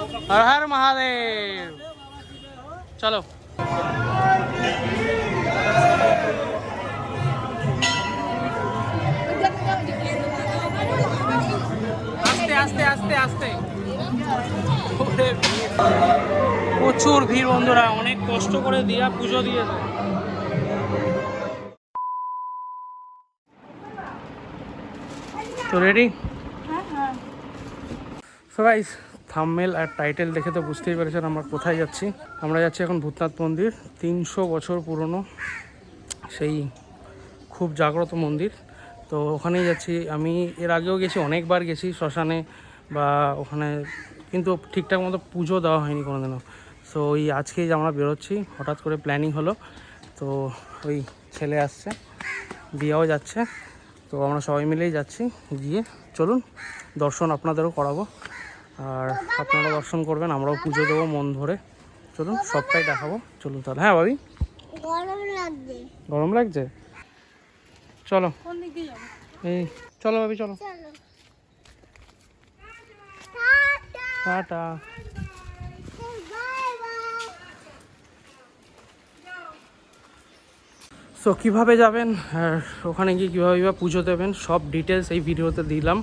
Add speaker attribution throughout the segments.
Speaker 1: হর হর মহাদেব। চলো। আস্তে আস্তে আস্তে আস্তে। প্রচুর ভিড় বন্ধুরা অনেক কষ্ট করে দিয়া পুজো দিয়েছে তো রেডি সো গাইস থাম্বনেল আর টাইটেল দেখে তো বুঝতেই পেরেছেন আমরা কোথায় যাচ্ছি। আমরা যাচ্ছি এখন ভূতনাথ মন্দির, তিনশো বছর পুরনো সেই খুব জাগ্রত মন্দির। তো ওখানেই যাচ্ছি। আমি এর আগেও গেছি, অনেকবার গেছি শ্মশানে বা ওখানে, কিন্তু ঠিকঠাক মতো পুজো দেওয়া হয়নি কোনোদিনও। সো ওই আজকেই যে আমরা বেরোচ্ছি, হঠাৎ করে প্ল্যানিং হলো, তো ওই ছেলে আসছে, দিয়াও যাচ্ছে। তো আমরা সবাই মিলেই যাচ্ছি, গিয়ে চলুন, দর্শন আপনাদেরও করাবো। আর আপনারা দর্শন করবেন আমরাও পুজো দেবো মন ধরে চলুন সবটাই দেখাবো। চলুন তাহলে। হ্যাঁ ভাবি?
Speaker 2: গরম লাগছে?
Speaker 1: চলো। এই চলো ভাবি চলো। টাটা। সো কীভাবে যাবেন? আর ওখানে গিয়ে কীভাবে বা পুজো দেবেন? সব ডিটেলস এই ভিডিওতে দিলাম।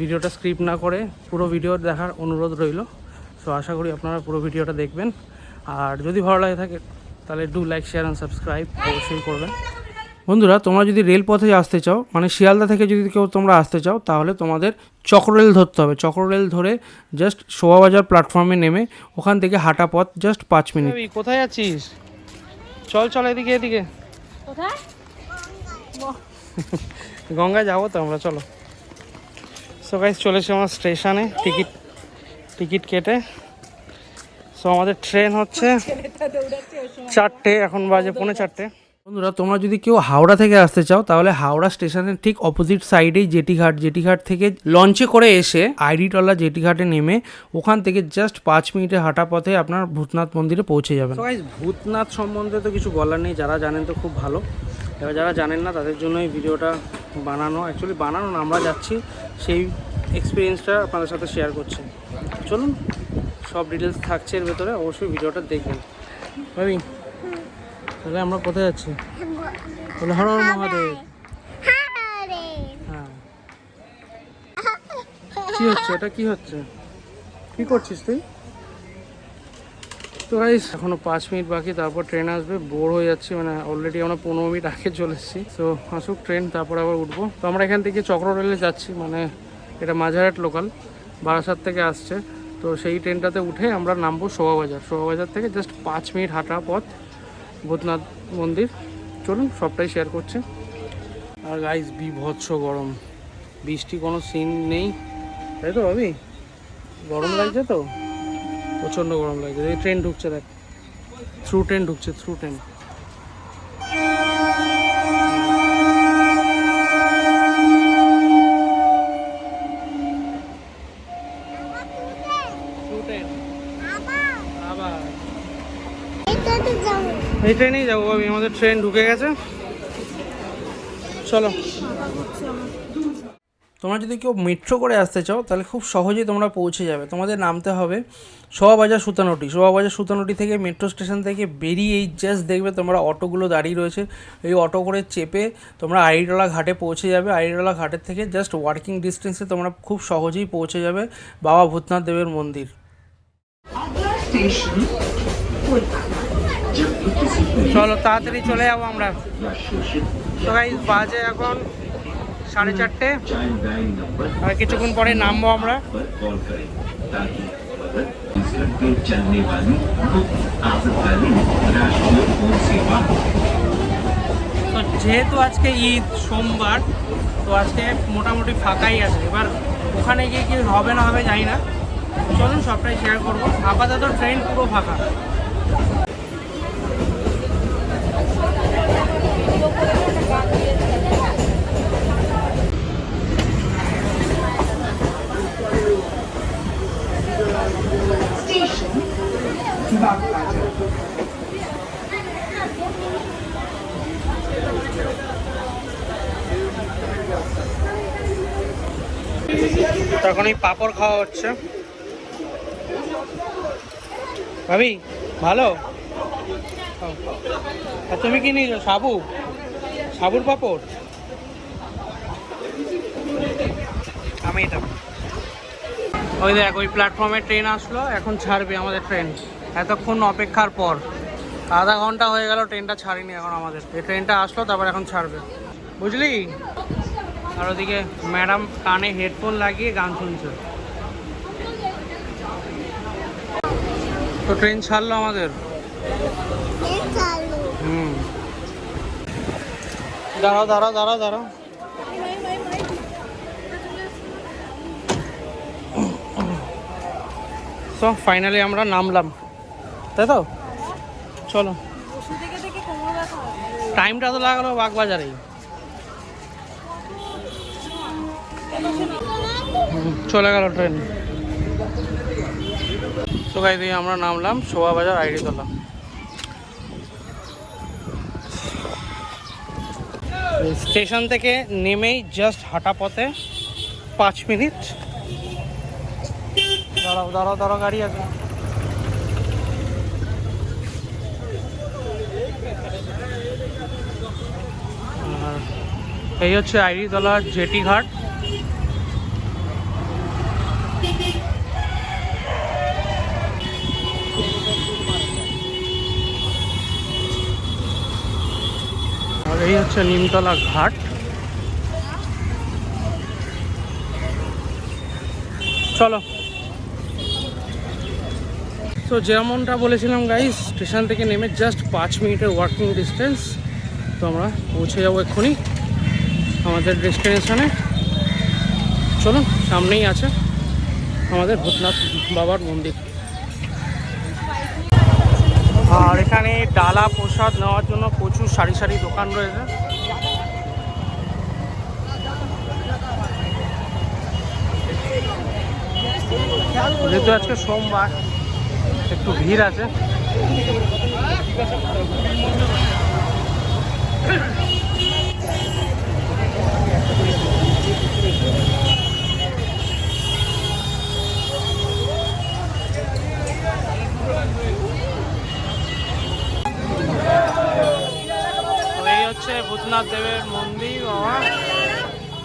Speaker 1: ভিডিওটা স্ক্রিপ্ট না করে পুরো ভিডিও দেখার অনুরোধ রইল। সো আশা করি আপনারা পুরো ভিডিওটা দেখবেন। আর যদি ভালো লাগে থাকে তাহলে do like share and subscribe অবশ্যই করবেন। বন্ধুরা তোমরা যদি রেলপথে আসতে চাও মানে শিয়ালদা থেকে যদি কেউ তোমরা আসতে চাও তাহলে তোমাদের চক্ররেল ধরতে হবে। চক্ররেল ধরে জাস্ট শোয়াবাজার প্ল্যাটফর্মে নেমে ওখান থেকে হাঁটা পথ জাস্ট পাঁচ মিনিট। কোথায় আছিস? চল চল এদিকে এদিকে।
Speaker 2: কোথায়?
Speaker 1: গঙ্গায় যাব তো আমরা চলো। সো গাইজ চলেছি আমার স্টেশনে টিকিট টিকিট কেটে। সো আমাদের ট্রেন হচ্ছে চারটে এখন বাজে পৌনে চারটে। বন্ধুরা তোমরা যদি কেউ হাওড়া থেকে আসতে চাও তাহলে হাওড়া স্টেশনের ঠিক অপোজিট সাইডেই জেটিঘাট জেটিঘাট থেকে লঞ্চে করে এসে আইডিটলা জেটিঘাটে নেমে ওখান থেকে জাস্ট পাঁচ মিনিটে হাঁটা পথে আপনার ভূতনাথ মন্দিরে পৌঁছে যাবেন। ভূতনাথ সম্বন্ধে তো কিছু বলার নেই যারা জানেন তো খুব ভালো। এবার যারা জানেন না তাদের জন্য এই ভিডিওটা বানানো অ্যাকচুয়ালি বানানো না আমরা যাচ্ছি সেই এক্সপিরিয়েন্সটা আপনাদের সাথে শেয়ার করছি। চলুন, সব ডিটেলস থাকছে এর ভেতরে, অবশ্যই ভিডিওটা দেখবেন। ভাবি, তাহলে আমরা কোথায় যাচ্ছি হর হর মহাদেব। হ্যাঁ। কি হচ্ছে? এটা কি হচ্ছে? কি করছিস তুই? তো গাইস এখনও পাঁচ মিনিট বাকি, তারপর ট্রেন আসবে। বোর হয়ে যাচ্ছি মানে অলরেডি আমরা পনেরো মিনিট আগে চলে এসেছি। তো আসুক ট্রেন তারপর আবার উঠবো। তো আমরা এখান থেকে চক্র রেলে যাচ্ছি মানে এটা মাঝারহাট লোকাল বারাসাত থেকে আসছে। তো সেই ট্রেনটাতে উঠে আমরা নামবো শোভাবাজার। শোভাবাজার থেকে জাস্ট পাঁচ মিনিট হাঁটা পথ, ভূতনাথ মন্দির। চলুন, সবটাই শেয়ার করছি। আর গাইস বিভৎস গরম। বৃষ্টি কোনো সিন নেই। তাই তো ভাবি? গরম লাগছে তো? প্রচণ্ড গরম লাগছে। এই ট্রেন ঢুকছে দেখ। থ্রু ট্রেন ঢুকছে থ্রু ট্রেন এই ট্রেনেই যাব ভাবি আমাদের ট্রেন ঢুকে গেছে। চলো। তোমরা যদি কেউ মেট্রো করে আসতে চাও তাহলে খুব সহজেই তোমরা পৌঁছে যাবে। তোমাদের নামতে হবে শোয়াবাজার সুতানোটি। শোয়াবাজার সুতানোটি থেকে মেট্রো স্টেশন থেকে বেরিয়েই জাস্ট দেখবে তোমরা অটোগুলো দাঁড়িয়ে রয়েছে। এই অটো করে চেপে তোমরা আইডলা ঘাটে পৌঁছে যাবে। আইডলা ঘাটের থেকে জাস্ট ওয়ার্কিং ডিস্টেন্সে তোমরা খুব সহজেই পৌঁছে যাবে বাবা ভূতনাথ দেবের মন্দির। চলো তাড়াতাড়ি চলে যাব আমরা। তো বাজে এখন সাড়ে চারটে। আর কিছুক্ষণ পরে নামবো আমরা। যেহেতু আজকে ঈদ, সোমবার, তো আজকে মোটামুটি ফাঁকাই আছে। এবার ওখানে গিয়ে কি হবে না হবে জানি না। চলুন, সবটাই শেয়ার করব। আপাতত ট্রেন পুরো ফাঁকা।
Speaker 3: Thank
Speaker 1: you. এই পাঁপড় খাওয়া হচ্ছে। ভাবি, ভালো। আর তুমি কি নিয়েছো সাবু? সাবুর পাপড়? আমি এটা। ওই দেখ, ওই প্ল্যাটফর্মে ট্রেন আসলো, এখন ছাড়বে আমাদের ট্রেন এতক্ষণ অপেক্ষার পর। আধা ঘণ্টা হয়ে গেল ট্রেনটা ছাড়িনি এখন আমাদের। এই ট্রেনটা আসলো, তারপর এখন ছাড়বে। বুঝলি? আর ওদিকে ম্যাডাম কানে হেডফোন লাগিয়ে গান শুনছে। তো ট্রেন ছাড়লো আমাদের। হুম। দাঁড়াও দাঁড়াও দাঁড়াও দাঁড়াও। তো ফাইনালি আমরা নামলাম। তাই তো? চলো। টাইমটা তো লাগল বাগবাজারেই হুম, চলে গেল ট্রেন। তো গাই দিয়ে আমরা নামলাম শোভাবাজার আইডি তোলা। স্টেশন থেকে নেমেই জাস্ট হাঁটা পথে পাঁচ মিনিট। দাঁড়াও দাঁড়াও দাঁড়াও, গাড়ি আছে। এই হচ্ছে আইরিতলার জেটি ঘাট। এই হচ্ছে নিমতলা ঘাট। চলো। তো যেমনটা বলেছিলাম গাইস স্টেশন থেকে নেমে জাস্ট পাঁচ মিনিটের ওয়ার্কিং ডিস্টেন্স তো আমরা পৌঁছে যাব এক্ষুনি আমাদের ডেস্টিনেশনে চলুন, সামনেই আছে আমাদের ভূতনাথ বাবার মন্দির। আর এখানে ডালা প্রসাদ নেওয়ার জন্য প্রচুর সারি সারি দোকান রয়েছে। যেহেতু আজকে সোমবার, একটু ভিড় আছে তো এই হচ্ছে ভূতনাথ দেবের মন্দির বাবা।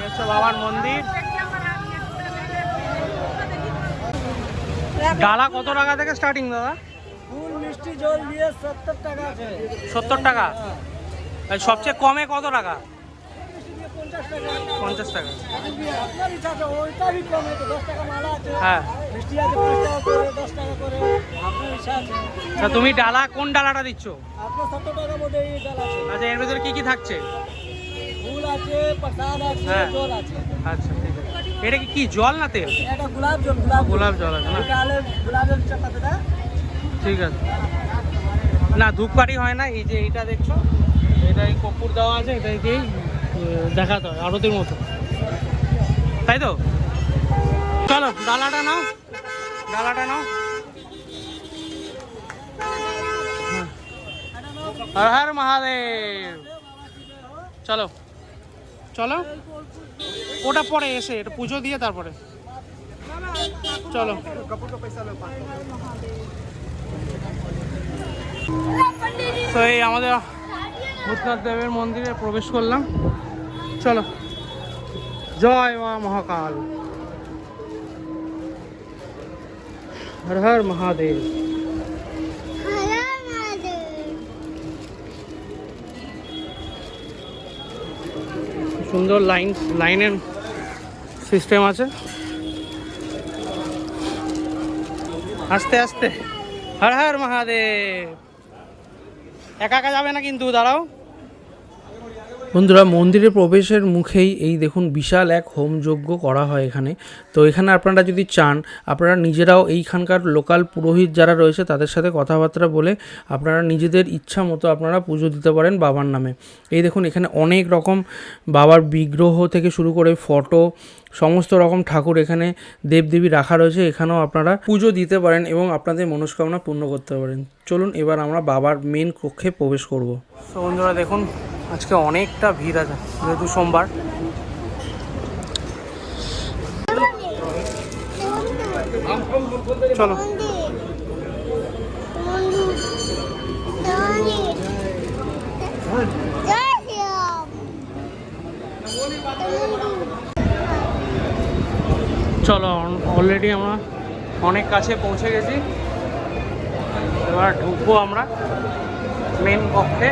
Speaker 1: হচ্ছে বাবার মন্দির। ডালা কত টাকা থেকে স্টার্টিং দাদা?
Speaker 4: ফুল মিষ্টি জল দিয়ে সত্তর টাকা আছে।
Speaker 1: সত্তর টাকা? আর সবচেয়ে কমে কত টাকা?
Speaker 4: পঞ্চাশ টাকা।
Speaker 1: পঞ্চাশ হ্যাঁ।
Speaker 4: মিষ্টি আছে পাঁচ টাকা করে দশ টাকা করে আপনার ইচ্ছা আছে
Speaker 1: তা তুমি ডালা কোন ডালাটা দিচ্ছ?
Speaker 4: আপনার সত্তর টাকার মধ্যে এই জল আছে
Speaker 1: আচ্ছা এর ভেতরে কি কি থাকছে?
Speaker 4: ফুল আছে প্রসাদ আছে
Speaker 1: হ্যাঁ।
Speaker 4: জল আছে
Speaker 1: আচ্ছা ঠিক আছে। এটা কি কি জল না তেল?
Speaker 4: এটা গোলাপ জল গোলাপ
Speaker 1: গোলাপ জল। আছে না
Speaker 4: এটা চাপাতেটা
Speaker 1: ঠিক আছে। না ধূপকাঠি হয় না এই যে এইটা দেখছ? এটা এই কপুর দেওয়া আছে এটাকেই আহ, দেখাতে হয় আরতির মতো। তাই তো? চলো ডালাটা নাও। হ্যাঁ। হর হর মহাদেব। চলো। চলো। ওটা পরে এসে এটা পুজো দিয়ে তারপরে। চলো। তো এই আমাদের ভূতনাথ দেবের মন্দিরে প্রবেশ করলাম। চলো। জয় মা মহাকাল। হর হর মহাদেব। সুন্দর লাইন, লাইনের সিস্টেম আছে। আস্তে আস্তে। হর হর মহাদেব। একা একা যাবে না কিন্তু, দাঁড়াও। বন্ধুরা, মন্দিরে প্রবেশের মুখেই এই দেখুন বিশাল এক হোম যজ্ঞ করা হয় এখানে। তো এখানে আপনারা যদি চান, আপনারা নিজেরাও এইখানকার লোকাল পুরোহিত যারা রয়েছে, তাদের সাথে কথাবার্তা বলে আপনারা নিজেদের ইচ্ছা মতো আপনারা পুজো দিতে পারেন বাবার নামে। এই দেখুন, এখানে অনেক রকম বাবার বিগ্রহ থেকে শুরু করে ফটো, সমস্ত রকম ঠাকুর এখানে দেবদেবী রাখা রয়েছে। এখানেও আপনারা পুজো দিতে পারেন এবং আপনাদের মনস্কামনা পূর্ণ করতে পারেন। চলুন, এবার আমরা বাবার মেন কক্ষে প্রবেশ করব। তো বন্ধুরা, দেখুন আজকে অনেকটা ভিড় আছে, যেহেতু সোমবার। চলো। চলো অলরেডি আমরা অনেক কাছে পৌঁছে গেছি। এবার ঢুকবো আমরা মেন কক্ষে।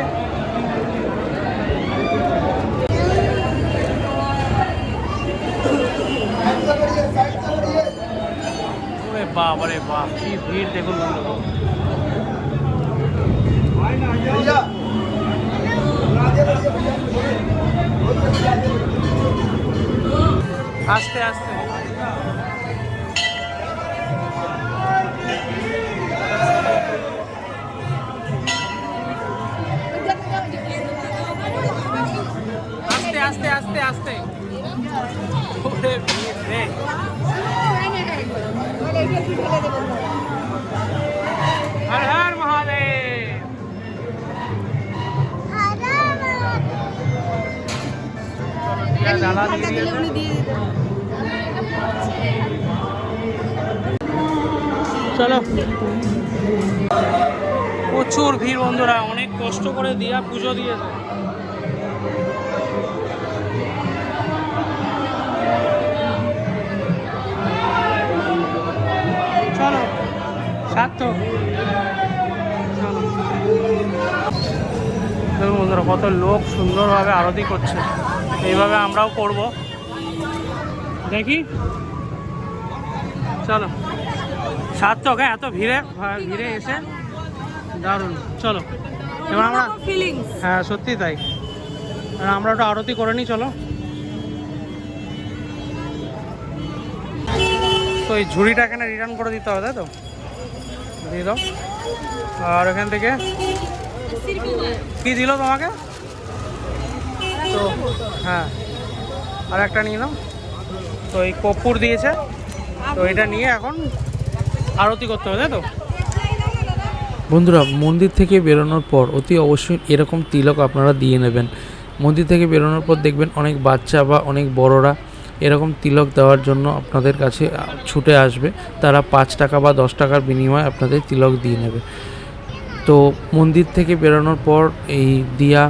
Speaker 1: ওরে বাপ কি ভিড় দেখুন। আস্তে আস্তে। আস্তে আস্তে আস্তে আস্তে। ভিড় রে। হর হর মহাদেব। ডালা দিয়ে চলো। প্রচুর ভিড় বন্ধুরা অনেক কষ্ট করে দিয়া পুজো দিয়েছে। সার্থক দেখুন বন্ধুরা কত লোক সুন্দরভাবে আরতি করছে। এইভাবে আমরাও করব। দেখি। চলো। সার্থক হ্যাঁ এত ভিড়ে ভিড়ে এসে দারুণ। চলো। এবার আমরা হ্যাঁ সত্যি তাই। আমরা ওটা আরতি করে নিই চলো। তো এই ঝুড়িটা এখানে রিটার্ন করে দিতে হবে তাই তো? দিয়ে দাও। আর এখান থেকে কি দিল তোমাকে? তো হ্যাঁ। আর একটা নিয়ে নাও। তো এই কর্পূর দিয়েছে। তো এটা নিয়ে এখন আরতি করতে হবে, তাই তো?
Speaker 5: বন্ধুরা, মন্দির থেকে বেরোনোর পর অতি অবশ্যই এরকম তিলক আপনারা দিয়ে নেবেন। মন্দির থেকে বেরোনোর পর দেখবেন অনেক বাচ্চা বা অনেক বড়রা এরকম তিলক দেওয়ার জন্য আপনাদের কাছে ছুটে আসবে। তারা পাঁচ টাকা বা দশ টাকার বিনিময়ে আপনাদের তিলক দিয়ে নেবে। তো মন্দির থেকে বেরোনোর পর এই দিয়া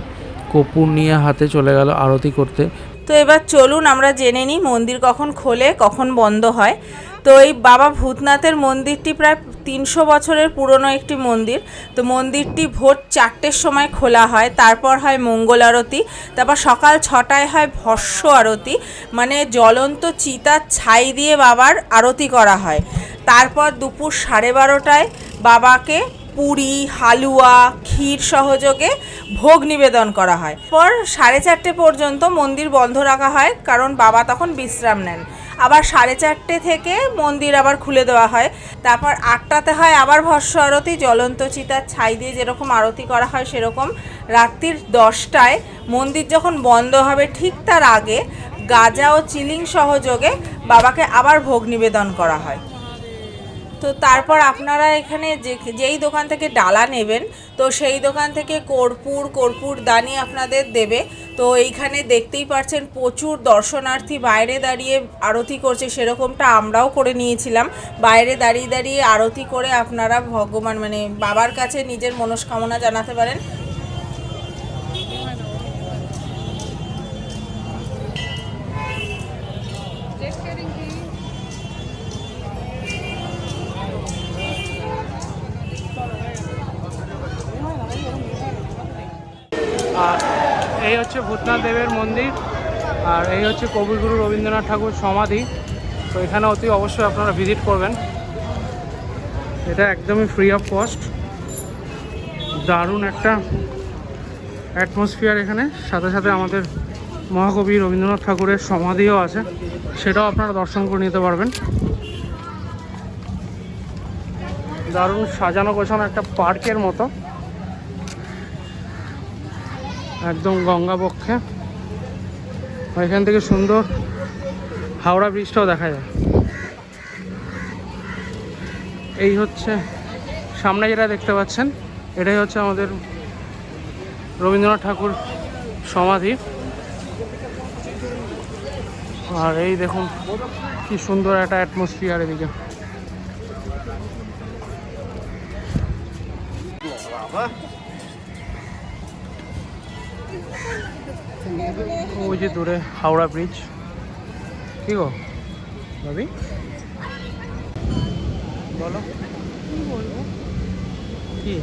Speaker 5: কপুর নিয়ে হাতে চলে গেল আরতি করতে।
Speaker 6: তো এবার চলুন আমরা জেনে নিই মন্দির কখন খোলে, কখন বন্ধ হয়। তো এই বাবা ভূতনাথের মন্দিরটি প্রায় তিনশো বছরের পুরনো একটি মন্দির। তো মন্দিরটি ভোর চারটের সময় খোলা হয়, তারপর হয় মঙ্গল আরতি, তারপর সকাল ছটায় হয় ভস্য আরতি মানে জ্বলন্ত চিতার ছাই দিয়ে বাবার আরতি করা হয়। তারপর দুপুর সাড়ে বারোটায় বাবাকে পুরি, হালুয়া, ক্ষীর সহযোগে ভোগ নিবেদন করা হয়। পর সাড়ে চারটে পর্যন্ত মন্দির বন্ধ রাখা হয়, কারণ বাবা তখন বিশ্রাম নেন। আবার সাড়ে চারটে থেকে মন্দির আবার খুলে দেওয়া হয়। তারপর আটটাতে হয় আবার ভস্য আরতি, জ্বলন্ত চিতার ছাই দিয়ে যেরকম আরতি করা হয় সেরকম। রাত্রির দশটায় মন্দির যখন বন্ধ হবে ঠিক তার আগে গাজা ও চিলিং সহযোগে বাবাকে আবার ভোগ নিবেদন করা হয়। তো তারপর আপনারা এখানে যে, যেই দোকান থেকে ডালা নেবেন, তো সেই দোকান থেকে কর্পূর কর্পূর দানি আপনাদের দেবে। তো এইখানে দেখতেই পাচ্ছেন প্রচুর দর্শনার্থী বাইরে দাঁড়িয়ে আরতি করছে, সেরকমটা আমরাও করে নিয়েছিলাম। বাইরে দাঁড়িয়ে দাঁড়িয়ে আরতি করে আপনারা ভগবান মানে বাবার কাছে নিজের মনস্কামনা জানাতে পারেন।
Speaker 1: এই হচ্ছে ভূতনাথ দেবের মন্দির, আর এই হচ্ছে কবিগুরু রবীন্দ্রনাথ ঠাকুর সমাধি। তো এখানে অতি অবশ্যই আপনারা ভিজিট করবেন। এটা একদমই ফ্রি অফ কস্ট দারুণ একটা অ্যাটমসফিয়ার এখানে। সাথে সাথে আমাদের মহাকবি রবীন্দ্রনাথ ঠাকুরের সমাধিও আছে। সেটাও আপনারা দর্শন করে নিতে পারবেন। দারুণ সাজানো গোছানো একটা পার্কের মতো। একদম গঙ্গা পক্ষে এখান থেকে সুন্দর হাওড়া ব্রিজটাও দেখা যায়। এই হচ্ছে, সামনে যেটা দেখতে পাচ্ছেন, এটাই হচ্ছে আমাদের রবীন্দ্রনাথ ঠাকুর সমাধি। আর এই দেখুন, কি সুন্দর একটা অ্যাটমসফিয়ার এদিকে। ওই যে দূরে হাওড়া ব্রিজ কি গো, ভাবি? বলো। কি? বলব কি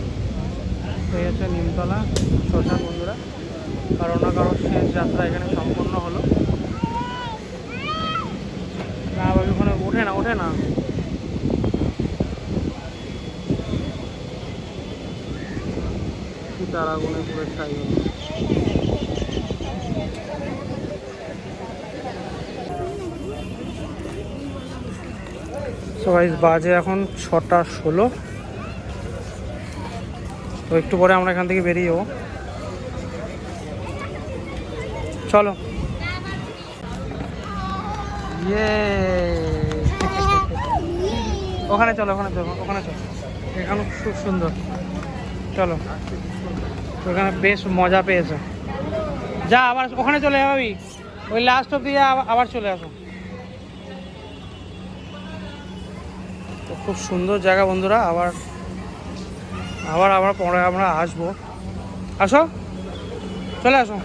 Speaker 1: হচ্ছে নিমতলা, শ্মশান বন্ধুরা। কারও না কারোর শেষ যাত্রা এখানে সম্পূর্ণ হলো। না, ভাবি, ওখানে ওঠে না ওঠে না। সীতার আগুনে পুরো ছাই হলো। সবাই বাজে এখন ছটা ষোলো। তো একটু পরে আমরা এখান থেকে বেরিয়ে যাব। চলো। ইয়ে ওখানে চলো ওখানে চলো ওখানে চলো। এখানে খুব সুন্দর। চলো। ওখানে বেশ মজা পেয়েছ। যা আবার ওখানে চলে যাবি ওই লাস্ট অব্দি আবার চলে আসো। খুব সুন্দর জায়গা বন্ধুরা আবার আবার আবার পরে আমরা আসব। আসো চলে আসো।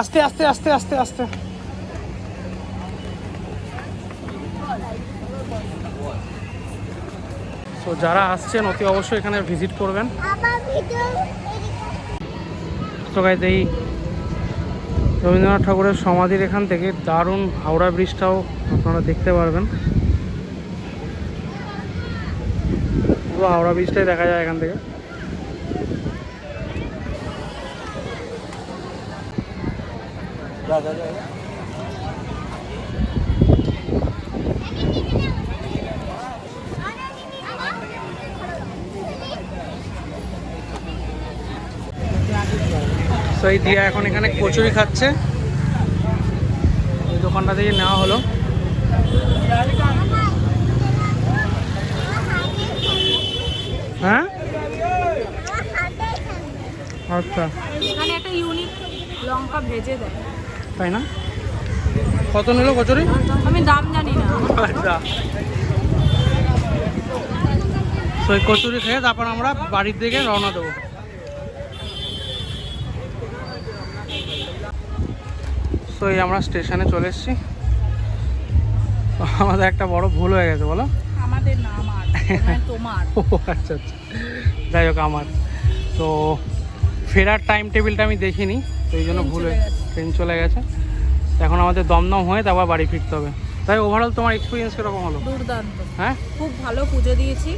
Speaker 1: আস্তে আস্তে আস্তে আস্তে আস্তে। তো যারা আসছেন অতি অবশ্যই এখানে ভিজিট করবেন। তো গাইজ এই রবীন্দ্রনাথ ঠাকুরের সমাধির এখান থেকে দারুণ হাওড়া ব্রিজটাও আপনারা দেখতে পারবেন। পুরো হাওড়া ব্রিজটাই দেখা যায় এখান থেকে। তো এই দিয়া এখন এখানে কচুরি খাচ্ছে। এই দোকানটা থেকে নেওয়া হলো। হ্যাঁ? আচ্ছা।
Speaker 6: এখানে একটা ইউনিক লঙ্কা ভেজে দেয়।
Speaker 1: তাই না? কত নিল কচুরি?
Speaker 6: আমি দাম জানি না।
Speaker 1: আচ্ছা। তো এই কচুরি খেয়ে তারপর আমরা বাড়ির দিকে রওনা দেবো। তো এই আমরা স্টেশনে চলে এসেছি। আমাদের একটা বড় ভুল হয়ে গেছে বলো।
Speaker 6: আমাদের না আমার তোমার।
Speaker 1: ও আচ্ছা আচ্ছা। যাই হোক আমার। তো ফেরার টাইম টেবিলটা আমি দেখিনি তো এই জন্য ভুল ট্রেন চলে গেছে। এখন আমাদের দমদম হয়ে তারপর বাড়ি ফিরতে হবে। তাই ওভারঅল তোমার এক্সপিরিয়েন্স কীরকম হলো?
Speaker 6: দুর্দান্ত।
Speaker 1: হ্যাঁ?
Speaker 6: খুব ভালো পুজো দিয়েছি।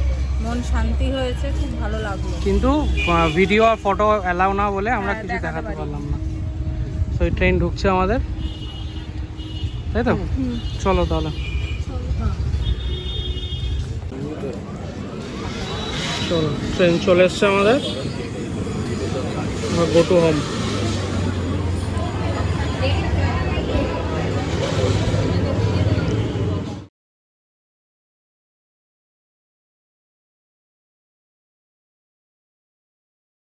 Speaker 6: মন শান্তি হয়েছে খুব ভালো লাগল।
Speaker 1: কিন্তু ভিডিও আর ফটো অ্যালাউ না বলে আমরা
Speaker 6: হ্যাঁ,
Speaker 1: কিছু
Speaker 6: দেখাতে
Speaker 1: পারলাম না। তো এই ট্রেন ঢুকছে আমাদের। তাই তো? চলো তাহলে। চলো ট্রেন চলে এসছে আমাদের। Go to home